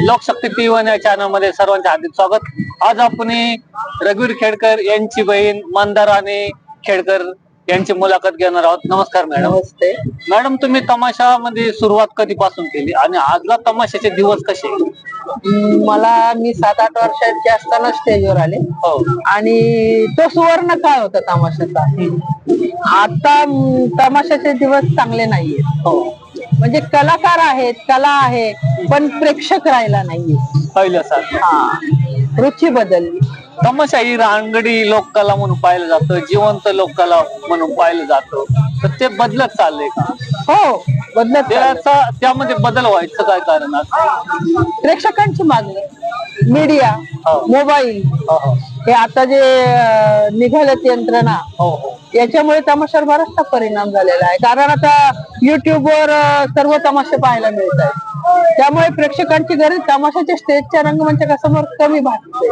लोकशक्ती T one या चॅनलमध्ये सर्वांचे हार्दिक स्वागत. आज आपण रघुवीर खेडकर यांची बहीण मंदाराणी खेडकर यांची मुलाखत घेणार आहोत. नमस्कार मॅडम नमस्ते. मॅडम तुम्ही तमाशामध्ये सुरुवात कधीपासून केली आणि आजला तमाशाचे दिवस कसे? मला मी सात आठ वर्षाची असताना स्टेजवर आले. हो. आणि तो सुवर्ण काळ होता तमाशाचा. आता तमाशाचे दिवस चांगले नाहीये हो. म्हणजे कलाकार आहेत कला आहे पण प्रेक्षक राहिला नाहीये. पहिल्यासारखं हा. रुची बदलली. तमाशा ही रांगडी लोककला म्हणून पाहिलं जातं जिवंत लोककला म्हणून पाहिलं जातं. तर ते बदलत चाललंय का? हो बदलत चाललंय. त्याचा त्यामध्ये बदल व्हायचं काय कारण? असं प्रेक्षकांची मागणी. मीडिया हो. मोबाईल हो हो. हे आता जे अं, निघालेत यंत्रणा हो हो. याच्यामुळे तमाशावर बराचसा परिणाम झालेला आहे? कारण आता युट्यूबवर सर्व तमाशे पाहायला मिळत आहेत. त्यामुळे प्रेक्षकांची गरज तमाशाच्या स्टेजच्या रंगमंचासमोर कमी भासते.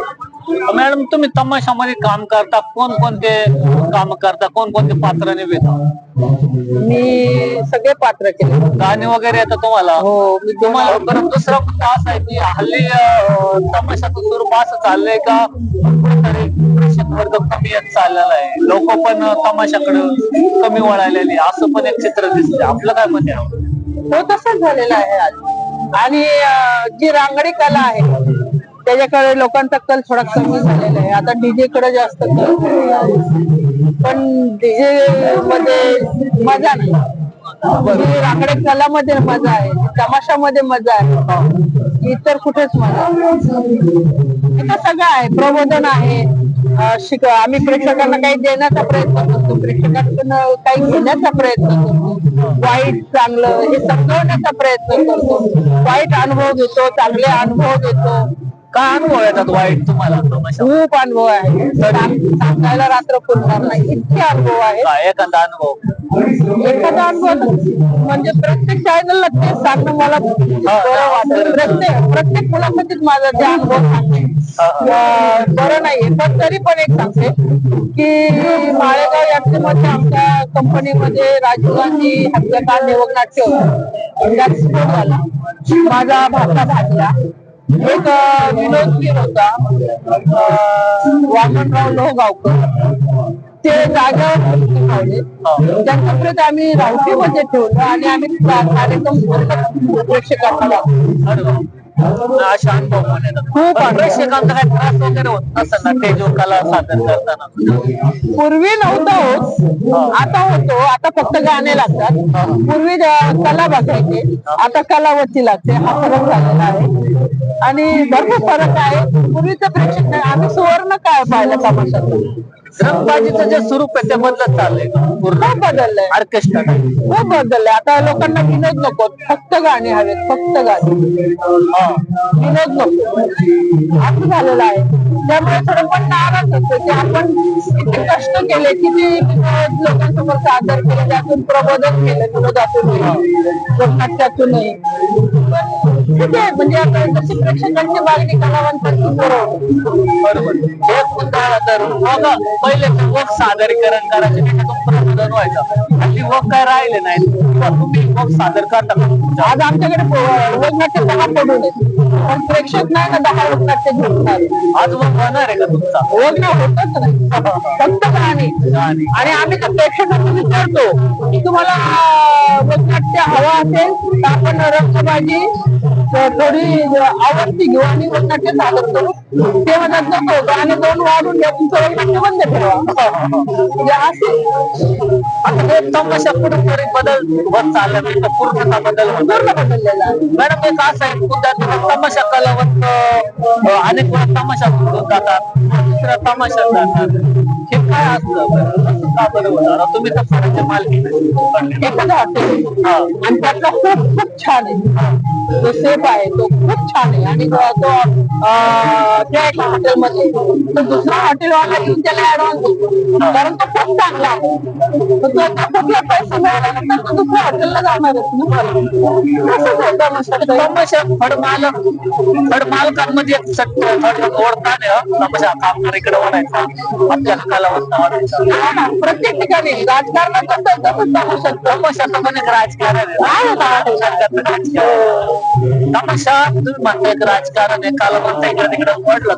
मॅडम तुम्ही तमाशामध्ये काम करता. कोण कोणते काम करता? कोण कोणते पात्र निभता मी सगळे पात्र केले. गाणे वगैरे येतात तुम्हाला? हो मी तुम्हाला बरं दुसरा मुद्दा असा आहे की हल्ली अं, तमाशाचं स्वरूप असं चाललंय का? कुठेतरी प्रेक्षक वर्ग कमी येत चाललेला आहे. लोक पण तमाशाकडे कमी वळालेले असं पण एक चित्र दिसतंय. आपलं काय मत आहे? तो तसंच झालेला आहे आज. आणि अं, जी रांगडी कला आहे त्याच्याकडे लोकांचा कल थोडा कमी झालेला आहे. आता डीजे कडे जास्त कल पण डीजे मध्ये मजा नाही. म्हणजे राकडे कलामध्ये मजा आहे तमाशामध्ये मजा आहे. इतर कुठेच मजा इथं सगळं आहे प्रबोधन आहे. शिक आम्ही प्रेक्षकांना काही देण्याचा प्रयत्न करतो. प्रेक्षकांकडून काही घेण्याचा प्रयत्न करतो. वाईट चांगलं हे समजवण्याचा प्रयत्न करतो. वाईट अनुभव घेतो चांगले अनुभव घेतो. काय अनुभव येतात वाईट तुम्हाला. खूप अनुभव आहे. सांग- सांगायला रात्र पुरणार नाही. इतके अनुभव काय एखादा अनुभव. एखादा अनुभव म्हणजे प्रत्येक चॅनलला तेच सांगणं मला बरं वाटतं. प्रत्येक प्रत्येक मुलाखतीत माझा ते अनुभव सांगते. अं, बरं नाहीये. पण तरी पण एक सांगते की माळेगाव यात्रेमध्ये आमच्या कंपनीमध्ये राजीव गांधी हत्याकांड होतं त्यात स्फोट झाला. माझा भाता भाजला. एक अं, विनोद वीर होता वामनराव लोहगावकर. ते जागेवर मृत्यू पावले त्यांचा प्रत आम्ही रावटीमध्ये ठेवलं आणि आम्ही कार्यक्रम प्रेक्षकांना अनुभव खूप. प्रेक्षकांचा काही त्रास वगैरे होत नसेल ना ते जो कला सादर करताना. पूर्वी नव्हतं होत. आता होतो. आता फक्त गाणे लागतात. पूर्वी ज- कला बघायचे आता कलावती लागते. हा फरक झालेला आहे. आणि भरपूर फरक आहे. पूर्वीचं प्रेक्षक नाही आम्ही सुवर्ण काय पाहिलं तमाशात रंगबाजीचं जे स्वरूप आहे ते बदलत चाललंय. पूर्ण. खूप बदललंय? ऑर्केस्ट्रा. खूप बदललंय? आता लोकांना विनोद नको. फक्त गाणी हवेत फक्त गाणी. विनोद नको. असं झालेलं आहे. त्यामुळे थोडं पण नाराज असतो की आपण किती कष्ट केले किती विनोद लोकांसमोर सादर केले त्यातून प्रबोधन केलं विनोदातूनही. लोकनाट्यातूनही. पण म्हणजे आता प्रेक्षकांची मागणी कलावंतांची बरोबर. तर मग पहिले वक सादरीकरण करायचे त्याच्यातून प्रबोधन व्हायचं. हल्ली वक काय राहिले नाही तुम्ही वक सादर करता का? आज आमच्याकडे लोकनाट्य दहा पडून पण प्रेक्षक नाही ना दहा लोकनाट्य घेऊन आज वक होणार आहे का तुमचा? लग्न होतच नाही. फक्त. आणि आम्ही त्या प्रेक्षकांना विचारतो की तुम्हाला अं, वक्तनाट्य हवा असेल तर आपण रक्तबाजी थोडी आवडती घेऊ आणि वक्तनाट्य सादर करू. ते म्हणतात नको गाणे दोन वाढून घ्या तुमचं वक्तनाट्य बंद ठेवा म्हणजे असे. आता हे तमाशा कुठेतरी बदल होत चालला नाही तर पूर्णतः बदल पूर्ण बदललेला मॅडम एक असं आहे तमाशा कलावंत अनेक वेळा तमाशा जातात. दुसऱ्या तमाशात जातात हे काय असतं? का बरं होणार? तुम्ही तर फळाच्या मालकी एखादा हॉटेल आणि त्यातला खूप खूप छान आहे. तो सेफ आहे तो खूप छान आहे. आणि तो तो, त्या एका हॉटेलमध्ये तो दुसरा हॉटेलवाला घेऊन त्याला ऍडव्हान्स देतो कारण तो खूप चांगला आहे. तो आता कुठला पैसे मिळाल्यानंतर तो दुसऱ्या हॉटेलला जाणारच ना तसंच आहे तमाशाचं. तमाशा फडमालक फडमालकांमध्ये एक सट थोडं ओढताना तमाशा प्रत्येक ठिकाणी राजकारणात कसं सांगू शकतो. तमाशाचं पण एक राजकारण राजकारण. तमाशा तुम्ही म्हणता राजकारण आहे काल कलावंत इकडे तिकडे वाढलं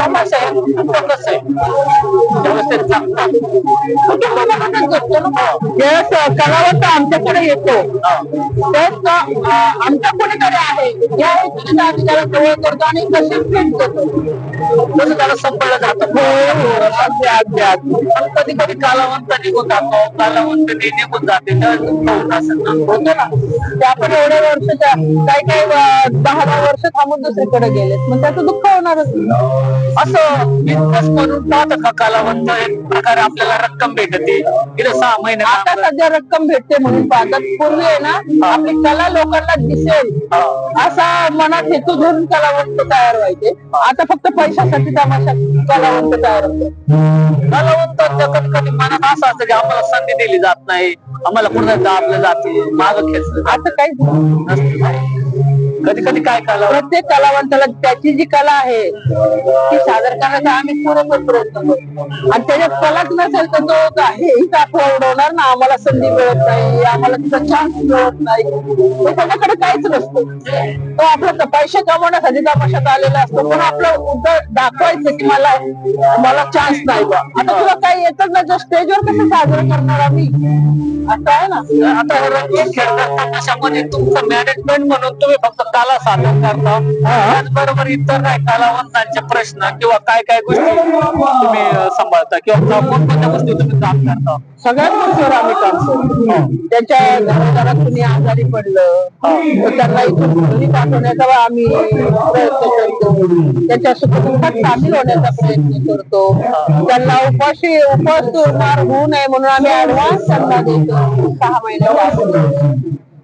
तमाशा आहे कसं आहे. व्यवस्थित ज्यावेळेस कलावंत आमच्याकडे येतो. तेच आमच्या कोणीकडे आहे. या हेतूने आम्ही त्याला जवळ करतो आणि कशी ट्रीट करतो कसं त्याला संपलं जातं. अगदी अगदी अगदी. पण कधी कधी कालावंत निघून जातो. कालावंत निघून जाते. होत ना? ते आपण एवढे वर्ष त्या- काही काही दहा दहा वर्ष थांबून दुसरीकडे गेलेत. मग त्याचं दुःख होणारच. असं बिझनेस म्हणून पाहतं का कालावंत एक प्रकारे आपल्याला रक्कम भेटते. इथे सहा महिने आता. सध्या रक्कम भेटते म्हणून पाहतात. पूर्वी आहे ना आपली कला लोकांना दिसेल. असा मनात हेतू धरून कलावंत तयार व्हायचे. आता फक्त पैशासाठी तमाशा कलावंत तयार होते. कलावंतांच्या कधी कधी मनात असं असतं की आम्हाला संधी दिली जात नाही. आम्हाला कुठं दाबलं जाते माग खेचलं असं काही कधी कधी काय कलावंत प्रत्येक कलावंताला त्याची जी कला आहे ती सादर करण्याचा आम्ही पुरेपूर प्रयत्न करतो. आणि त्याच्यात कलाच नसेल तर तो हे ही आपला उडवणार ना? आम्हाला संधी मिळत नाही आम्हाला तिचा चान्स मिळत नाही. तो त्याच्याकडे काहीच नसतो. तो आपला पैसे कमवण्यासाठी तमाशात आलेला असतो पण आपलं उद्या दाखवायचं की मला मला चान्स नाही बा. आता तुला काही येतच नाही तर स्टेजवर कसं साजरं करणार आम्ही? असं आहे ना? आता खेळतात तुमचं मॅनेजमेंट म्हणून तुम्ही फक्त कला सादर करता त्याचबरोबर इतर काय कलावंतांचे प्रश्न किंवा काय काय गोष्टी तुम्ही सांभाळता किंवा कोणकोणत्या गोष्टी तुम्ही काम करता? सगळ्यात गोष्टीवर आम्ही काम करतो त्यांच्या घराघरात कुणी आजारी पडलं तर त्यांना इथून पाठवण्याचा आम्ही प्रयत्न करतो. त्यांच्या सुखदुःखात सामील होण्याचा प्रयत्न करतो. त्यांना उपाशी उपास मार होऊ नये म्हणून आम्ही ऍडव्हान्स त्यांना देतो. सहा अगोदर.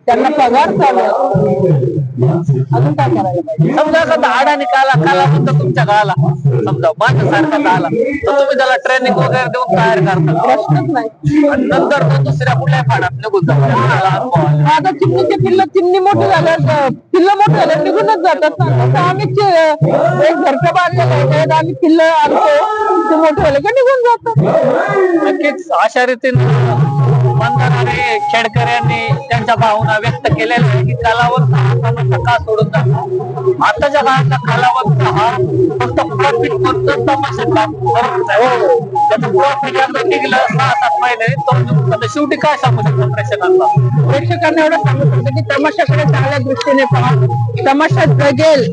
त्यांना पगार चालू. अजून काय करायला पाहिजे? समजा एखादा अडाणी काला कलावंत तुमच्या गाला. समजा माझ्यासारखा आला तर तुम्ही त्याला ट्रेनिंग वगैरे देऊन तयार करता. प्रश्नच नाही. आणि नंतर तो दुसऱ्या कुठल्याही पाण्यात निघून जातो. आता चिमणीचे पिल्ल चिमणी मोठी झाल्यावर पिल्ल मोठे झाल्यावर निघूनच जातात ना. आम्ही एक घरचं बांधलेलं आहे आम्ही पिल्ल आणतो ते मोठे झाले का निघून जातात. नक्कीच अशा रीतीने मंदाराने खेडकर यांनी त्यांच्या भावना व्यक्त केलेल्या आहे की कलावंत हा तमाशा का सोडून जातो? आताच्या काळातला कलावंत हा फक्त प्रॉफिट म्हणून तमाशा काम करत आहे हो. त्याचं प्रॉफिट यांना निघलं सहा सात महिने तो शेवटी काय सांगू शकतो प्रेक्षकांना? प्रेक्षकांना एवढं सांगू शकतो की तमाशाकडे चांगल्या दृष्टीने पहा. तमाशा जगेल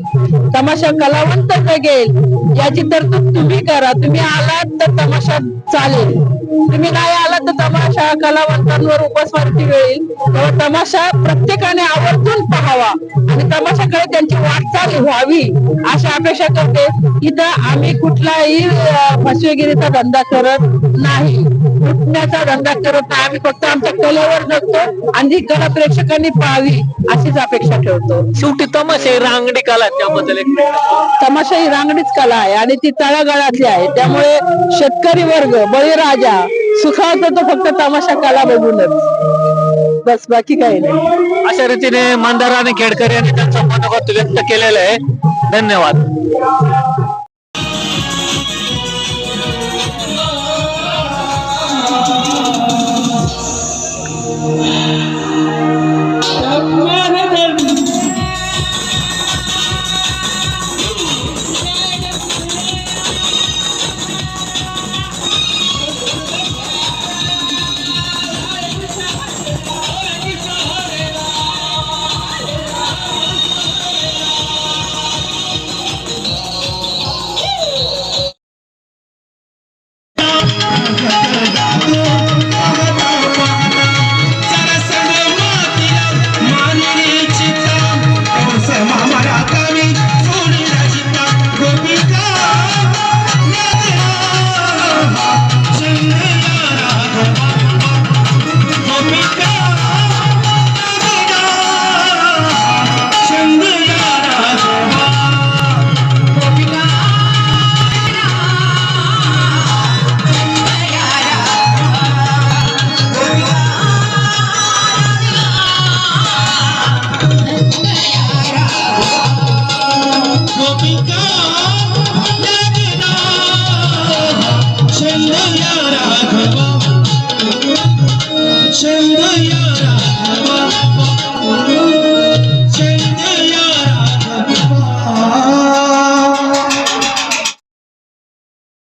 तमाशा कलावंत जगेल याची तरतूद तुम्ही करा. तुम्ही आलात तर तमाशा चालेल. तुम्ही नाही आलात तर तमाशा कलावंत उपस्वार्थी येईल तेव्हा तमाशा प्रत्येकाने आवर्जून पाहावा आणि तमाशाकडे त्यांची वाटचाल व्हावी अशी अपेक्षा करते. इथं आम्ही कुठलाही फसवेगिरीचा धंदा करत नाही. लुटण्याचा धंदा करत नाही. आम्ही फक्त आमच्या कलेवर जगतो आणि ती कला प्रेक्षकांनी पाहावी अशीच अपेक्षा ठेवतो. शेवटी तमाशा ही रांगडी कला त्याबद्दल एक तमाशा ही रांगडीच कला आहे आणि ती तळागाळातली आहे. त्यामुळे शेतकरी वर्ग बळीराजा सुखावतो तो फक्त तमाशा कला बघूनच. बस बाकी काही नाही. अशा रीतीने मंदार आणि खेडकर यांनी त्यांचं मनोगत व्यक्त केलेलं आहे. धन्यवाद.